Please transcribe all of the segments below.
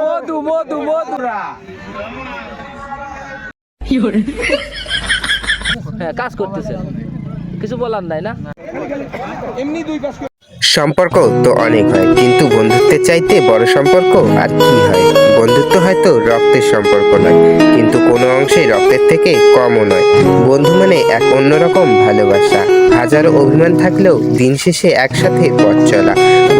মধু মধু মধুরা হ্যাঁ কাজ করতেছে। কিছু বলার নাই না? সম্পর্ক তো অনেক হয় কিন্তু বন্ধুত্বের চাইতে বড় সম্পর্ক আর কি হয়? বন্ধুত্ব হয়তো রক্তের সম্পর্ক নয় কিন্তু কোনো অংশে রক্তের থেকে কমও নয়। বন্ধু মানে এক অন্যরকম ভালোবাসা। হাজারো অভিমান থাকলেও দিন শেষে একসাথে পথ চলা।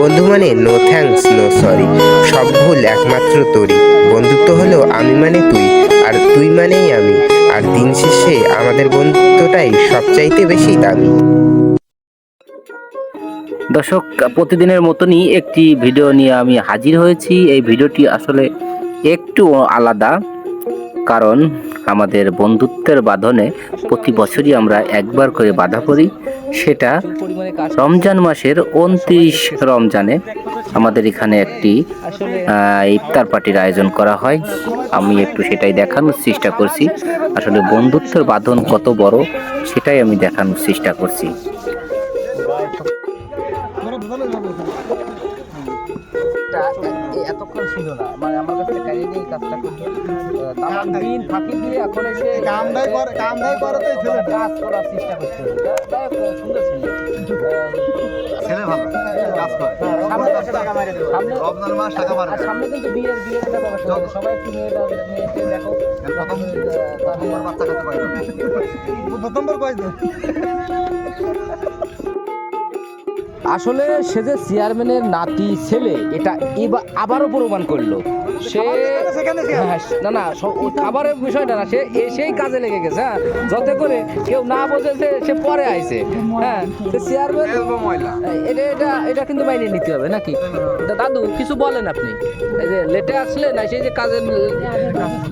বন্ধু মানে নো থ্যাঙ্কস নো সরি সব ভুল একমাত্র তোরই। বন্ধুত্ব হলো আমি মানে তুই, আর তুই মানেই আমি। আর দিন শেষে আমাদের বন্ধুত্বটাই সবচাইতে বেশি দামি। দর্শক, প্রতিদিনের মতনই একটি ভিডিও নিয়ে আমি হাজির হয়েছি। এই ভিডিওটি আসলে একটু আলাদা, কারণ আমাদের বন্ধুত্বের বাঁধনে প্রতি বছরই আমরা একবার করে বাধা পড়ি। সেটা রমজান মাসের উনত্রিশ রমজানে আমাদের এখানে একটি ইফতার পার্টির আয়োজন করা হয়। আমি একটু সেটাই দেখানোর চেষ্টা করছি। আসলে বন্ধুত্বের বাঁধন কত বড়, সেটাই আমি দেখানোর চেষ্টা করছি। এতক্ষণ ছিল না। মানে আমার কাছে কাজে দিয়ে কাজটা তামাম দিন ফাঁকি দিয়ে এখন এসে কামদাই করে কামদাই করে তো ছেলে। কাজ করার চেষ্টা হবে। সুন্দর ছিল। ছেলে ভালো। কাজ করে। সামনে সামনে রমজান মাস টাকা মারবে। সামনে কিন্তু বিয়ের বিয়ের একটা ব্যবস্থা। সবাই একটু মেয়েটা মেয়েকে দেখো। প্রথম তোমার বাচ্চা প্রথমবার আসলে সে যে চেয়ারম্যানের নাতি ছেলে এটা এবার আবারও প্রমাণ করল। সে হ্যাঁ, না না খাবারের বিষয়টা না সে এসেই কাজে লেগে গেছে হ্যাঁ। যাতে করে কেউ না বোঝেছে সে পরে আইছে হ্যাঁ। চেয়ারম্যান এটা এটা এটা কিন্তু মাইনে নিতে হবে নাকি? দাদু কিছু বলেন আপনি। এই যে লেটে আসলে না সেই যে কাজের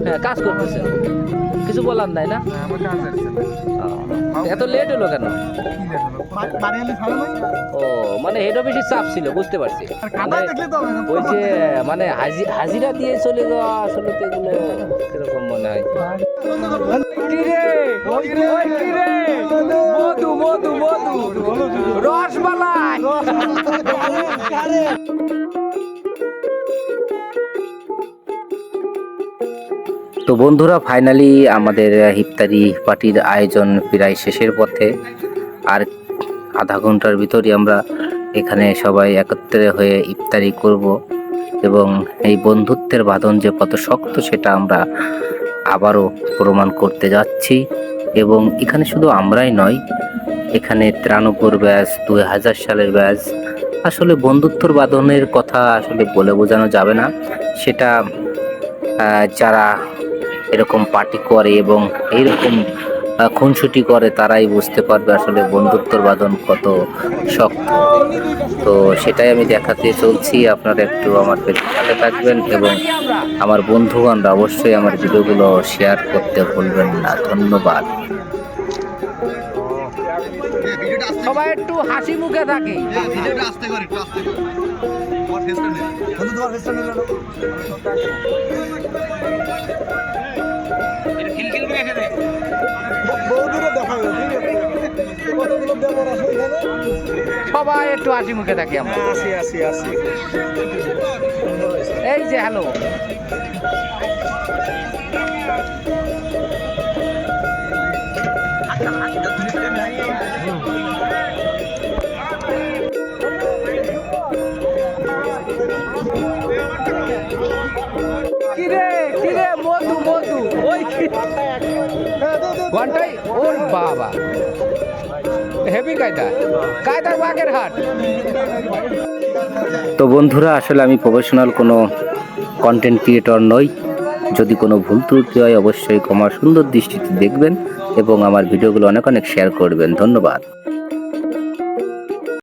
হ্যাঁ কাজ করতেছে। কিছু বলার নাই না? এত লেট হলো কেন? বাড়ি এলে ছাড়া নয় ও মানে হেড অফিসের চাপ ছিল বুঝতে পারছি। মানে ওই যে মানে হাজি- হাজিরা দিয়ে চলে যাওয়া আসলে তো এগুলো কীরকম মনে হয়? কিরে ওই কিরে মধু মধু মধু। রসমালাই। তো বন্ধুরা ফাইনালি আমাদের ইফতারি পার্টির আয়োজন প্রায় শেষের পথে। আর আধা ঘণ্টার ভিতরই আমরা এখানে সবাই একত্রে হয়ে ইফতারি করব। এবং এই বন্ধুত্বের বাঁধন যে কত শক্ত সেটা আমরা আবারও প্রমাণ করতে যাচ্ছি এবং এখানে শুধু আমরাই নয়, এখানে ত্রাণপুর ব্যাস, দুই হাজার সালের ব্যাস, আসলে বন্ধুত্বর বাঁধনের কথা আসলে বলে বোঝানো যাবে না। সেটা যারা এরকম পার্টি করে এবং এইরকম খুনসুটি করে তারাই বুঝতে পারবে আসলে বন্ধুত্বর বাঁধন কত শক্ত। তো সেটাই আমি দেখাতে চলছি। আপনারা একটু আমার সাথে থাকবেন এবং আমার বন্ধুগণরা অবশ্যই আমার ভিডিওগুলো শেয়ার করতে ভুলবেন না। ধন্যবাদ। সবাই একটু হাসি মুখে থাকে। ভিডিওটা আসতে করে একটু আসতে করে তোমার ফেসটা নেই বন্ধু তোমার ফেসটা নিল না বৌদিরে সবাই একটু হাসি মুখে থাকি আমরা। আসি আসি আসি এই যে হ্যালো কিরে কিরে মধু মধু ওই কি? ঘন্টাই ওর বাবা। হেভি কায়দা। কায়দা হাট। তো বন্ধুরা, আসলে আমি প্রফেশনাল কোনো কন্টেন্ট ক্রিয়েটর নই। যদি কোনো ভুল ত্রুটি হয়, অবশ্যই ক্ষমা সুন্দর দৃষ্টিতে দেখবেন এবং আমার ভিডিওগুলো অনেক অনেক শেয়ার করবেন। ধন্যবাদ।